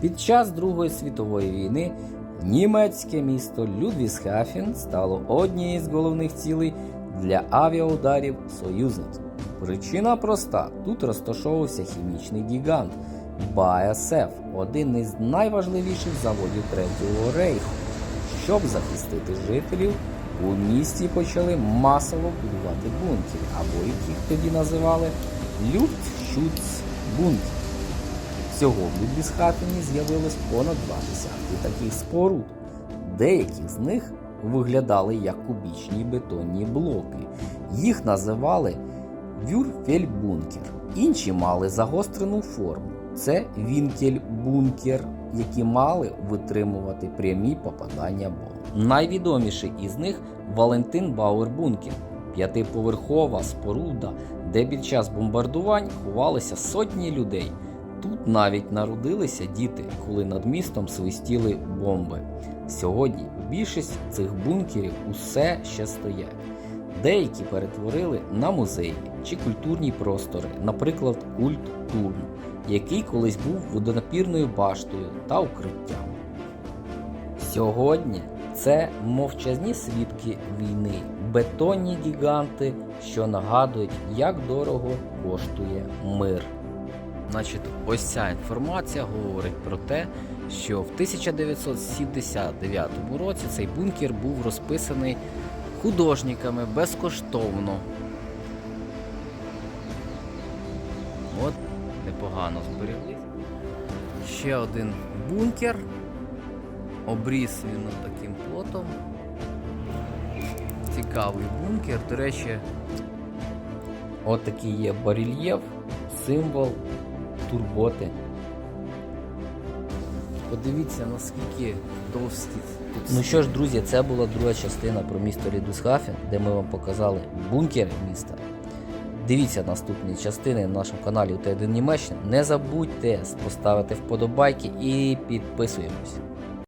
Під час Другої світової війни німецьке місто Людвісхафен стало однією з головних цілей для авіаударів союзників. Причина проста: тут розташовувався хімічний гігант BASF, один із найважливіших заводів Третього рейху. Щоб захистити жителів, у місті почали масово будувати бункери, або яких тоді називали Люфтшутцбункер. Всього в Людвісхафені з'явилось понад два десятки таких споруд. Деякі з них виглядали як кубічні бетонні блоки. Їх називали вюрфельбункер. Інші мали загострену форму. Це вінкель-бункер, які мали витримувати прямі попадання бомб. Найвідоміший із них Валентин Бауер Бункер, п'ятиповерхова споруда, де під час бомбардувань ховалися сотні людей. Тут навіть народилися діти, коли над містом свистіли бомби. Сьогодні більшість цих бункерів усе ще стоять. Деякі перетворили на музеї чи культурні простори, наприклад, культ Турн, який колись був водонапірною баштою та укриттям. Сьогодні це мовчазні свідки війни, бетонні гіганти, що нагадують, як дорого коштує мир. Значить, ось ця інформація говорить про те, що в 1979 році цей бункер був розписаний художниками безкоштовно. От, непогано збереглись. Ще один бункер. Обріз він таким плотом. Цікавий бункер. До речі, от є барельєф, символ турботи. Подивіться, наскільки товсті тут. Ну що ж, друзі, це була друга частина про місто Рідусхафен, де ми вам показали бункери міста. Дивіться наступні частини на нашому каналі УТ1 Німеччина. Не забудьте поставити вподобайки і підписуємось.